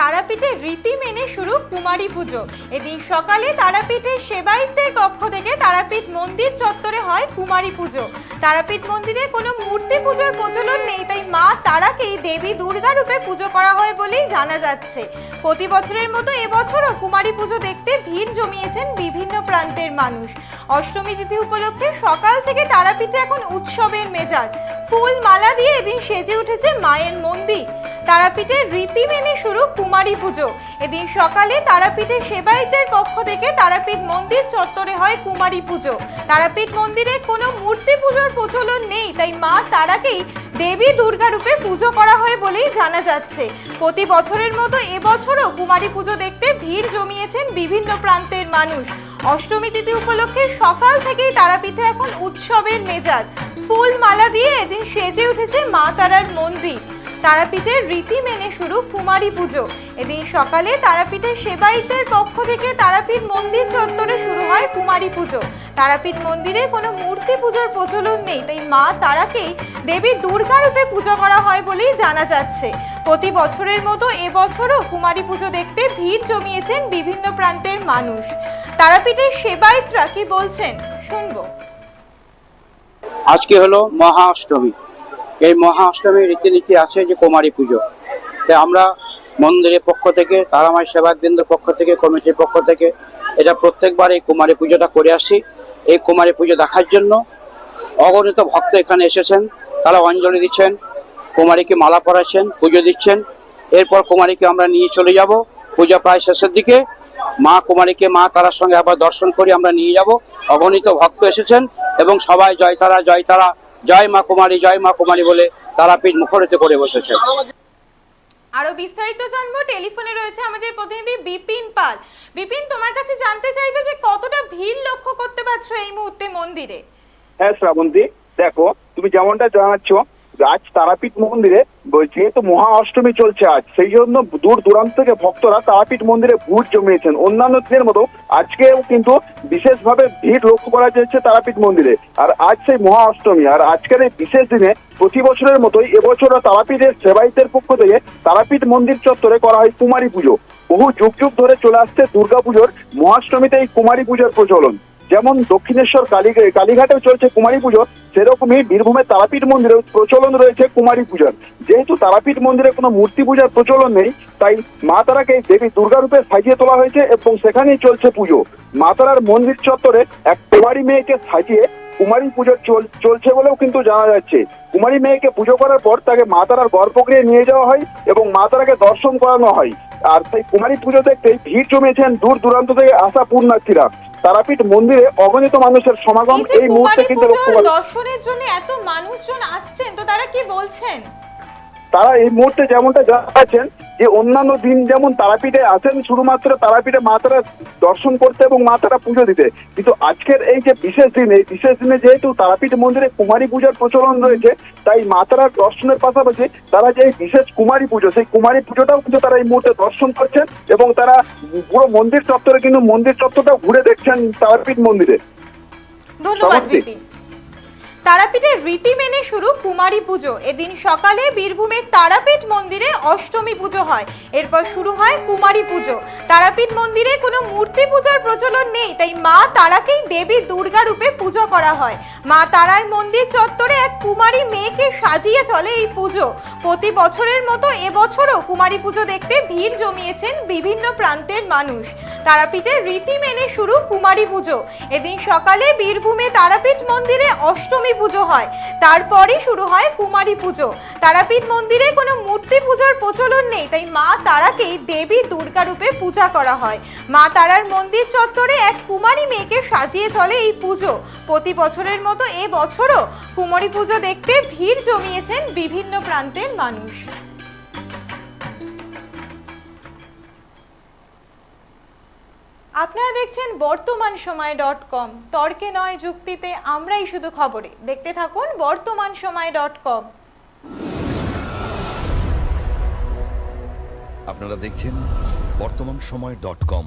তারাপীঠে রীতি মেনে শুরু কুমারী পুজো। এদিন সকালে তারাপীঠের সেবায়িত্বের পক্ষ থেকে তারাপীঠ মন্দির চত্বরে হয় কুমারী পুজো। তারাপীঠ মন্দিরে কোনো মূর্তি পুজোর প্রচলন নেই, তাই মা তারাকেই দেবী দুর্গা রূপে পুজো করা হয় বলেই জানা যাচ্ছে। প্রতি বছরের মতো এবছরও কুমারী পুজো দেখতে ভিড় জমিয়েছেন বিভিন্ন প্রান্তের মানুষ। অষ্টমী তিথি উপলক্ষে সকাল থেকে তারাপীঠে এখন উৎসবের মেজাজ। ফুল মালা দিয়ে এদিন সেজে উঠেছে মায়ের মন্দির। তারাপীঠের রীতি মেনে শুরু কুমারী পুজো। এদিন সকালে তারাপীঠের সেবায়িতের পক্ষ থেকে তারাপীঠ মন্দির চত্বরে হয় কুমারী পুজো। তারাপীঠ মন্দিরে কোনো মূর্তি পুজোর প্রচলন নেই, তাই মা তারাকেই দেবী দুর্গা রূপে পুজো করা হয় বলেই জানা যাচ্ছে। প্রতি বছরের মতো এবছরও কুমারী পুজো দেখতে ভিড় জমিয়েছেন বিভিন্ন প্রান্তের মানুষ। অষ্টমী তিথি উপলক্ষে সকাল থেকেই তারাপীঠে এখন উৎসবের মেজাজ। ফুল মালা দিয়ে এদিন সেজে উঠেছে মা তারার মন্দির। তারাপীঠের রীতি মেনে শুরু কুমারী পুজো। এদিন সকালে তারাপীঠের সেবায়িতের পক্ষ থেকে তারাপীঠ মন্দির চত্বরে শুরু হয় কুমারী পুজো। তারাপীঠ মন্দিরে কোনো মূর্তি পুজোর প্রচলন নেই, তাই মা তারাকেই দেবী দুর্গা রূপে পুজো করা হয় বলেই জানা যাচ্ছে। প্রতি বছরের মতো এবছরও কুমারী পুজো দেখতে ভিড় জমিয়েছেন বিভিন্ন প্রান্তের মানুষ। তারাপীঠের সেবায়িতরা কি বলছেন, শুনব। আজকে হলো মহা অষ্টমী এই মহা অষ্টমীর রীতিনীতি আছে যে কুমারী পুজো। তাই আমরা মন্দিরের পক্ষ থেকে তারামাই সেবাকেন্দ্রের পক্ষ থেকে, কমিটির পক্ষ থেকে এটা প্রত্যেকবার এই কুমারী পুজোটা করে আসি। এই কুমারী পুজো দেখার জন্য অগণিত ভক্ত এখানে এসেছেন। তারা অঞ্জলি দিচ্ছেন, কুমারীকে মালা পরাচ্ছেন, পুজো দিচ্ছেন। এরপর কুমারীকে আমরা নিয়ে চলে যাব। পূজা প্রায় শেষের দিকে। মা কুমারীকে মা তারার সঙ্গে আবার দর্শন করি আমরা নিয়ে যাব। অগণিত ভক্ত এসেছেন এবং সবাই জয় তারা জয় তারা। জয় মা কুমারী জয় মা কুমারী বলে তারাপীঠ মুখরিত করে বসেছে। আরও বিস্তারিত জানব টেলিফোনে রয়েছে আমাদের প্রতিনিধি বিপিন পাল। বিপিন তোমার কাছে জানতে চাইবে যে কতটা ভিড় লক্ষ্য করতে পারছ এই মুহূর্তে মন্দিরে? হ্যাঁ শ্রাবন্তী দেখো তুমি যেমনটা জানাচ্ছ আজ তারাপীঠ মন্দিরে যেহেতু মহা অষ্টমী চলছে আজ, সেই জন্য দূর দূরান্ত থেকে ভক্তরা তারাপীঠ মন্দিরে ভিড় জমিয়েছেন। অন্যান্য দিনের মতো আজকেও কিন্তু বিশেষভাবে ভিড় লক্ষ্য করা যাচ্ছে তারাপীঠ মন্দিরে। আর আজ সেই মহা অষ্টমী, আর আজকের এই বিশেষ দিনে প্রতি বছরের মতোই এবছরও তারাপীঠের সেবায়িতের পক্ষ থেকে তারাপীঠ মন্দির চত্বরে করা হয় কুমারী পুজো। বহু যুগ যুগ ধরে চলে আসছে দুর্গাপুজোর মহাষ্টমীতে এই কুমারী পুজোর প্রচলন। যেমন দক্ষিণেশ্বর কালী কালীঘাটেও চলছে কুমারী পুজো সেরকমই বীরভূমের তারাপীঠ মন্দিরেও প্রচলন রয়েছে কুমারী পূজার। যেহেতু তারাপীঠ মন্দিরে কোনো মূর্তি পূজার প্রচলন নেই, তাই মা তারাকে দেবী দুর্গা রূপে সাজিয়ে তোলা হয়েছে এবং সেখানেই চলছে পুজো। মা তারার মন্দির চত্বরে এক কুমারী মেয়েকে সাজিয়ে কুমারী পুজো চল- চলছে বলেও কিন্তু জানা যাচ্ছে। কুমারী মেয়েকে পুজো করার পর তাকে মা তারার গর্ভগৃহে নিয়ে যাওয়া হয় এবং মা তারাকে দর্শন করানো হয়। আর সেই কুমারী পুজো দেখতেই ভিড় জমেছেন দূর দূরান্ত থেকে আসা পূর্ণার্থীরা তারাপীঠ মন্দিরে অগণিত মানুষের সমাগম এই মুহূর্তে কিন্তু দর্শনের জন্য এত মানুষজন আসছেন তো তারা কি বলছেন? তারা এই মুহূর্তে যেমনটা জানাচ্ছেন যে অন্যান্য দিন যেমন তারাপীঠে আসেন শুধুমাত্র তারাপীঠে মা তারা দর্শন করতে এবং মা তারা পুজো দিতে। কিন্তু আজকের এই যে বিশেষ দিন এই বিশেষ দিনে যেহেতু তারাপীঠ মন্দিরে কুমারী পূজার প্রচলন রয়েছে তাই মা তারার দর্শনের পাশাপাশি তারা যে বিশেষ কুমারী পুজো সেই কুমারী পুজোটাও কিন্তু তারা এই মুহূর্তে দর্শন করছেন এবং তারা পুরো মন্দির চত্বরে কিন্তু মন্দির চত্বরটাও ঘুরে দেখছেন তারাপীঠ মন্দিরে। ধন্যবাদ তারাপীঠের রীতি মেনে শুরু কুমারী পুজো। এদিন সকালে বীরভূমের তারাপীঠ মন্দিরে অষ্টমী পুজো হয়। এরপর শুরু হয় কুমারী পুজো। তারাপীঠ মন্দিরে কোনো মূর্তি পূজার প্রচলন নেই, তাই মা তারাকেই দেবী দুর্গা রূপে পুজো করা হয়। মা তারার মন্দির চত্বরে এক কুমারী মেয়েকে সাজিয়ে চলে এই পুজো। প্রতি বছরের মতো এবছরও কুমারী পুজো দেখতে ভিড় জমিয়েছেন বিভিন্ন প্রান্তের মানুষ। তারাপীঠের রীতি মেনে শুরু কুমারী পুজো। এদিন সকালে বীরভূমে তারাপীঠ মন্দিরে অষ্টমী পুজো হয়। তারপরই শুরু হয় কুমারী পুজো। তারাপীঠ মন্দিরে কোনো মূর্তি পূজার প্রচলন নেই, তাই মা তারাকেই দেবী দুর্গা রূপে পূজা করা হয়। মা তারার মন্দির চত্বরে এক কুমারী মেয়েকে সাজিয়ে চলে এই পুজো। প্রতি বছরের মতো এ বছরও কুমারী পুজো দেখতে ভিড় জমিয়েছেন বিভিন্ন প্রান্তের মানুষ। আপনারা দেখছেন বর্তমান সময় ডট কম। তর্কে নয় যুক্তিতে আমরাই শুধু খবরে। দেখতে থাকুন বর্তমান সময় ডট কম। আপনারা দেখছেন বর্তমান সময় ডট কম।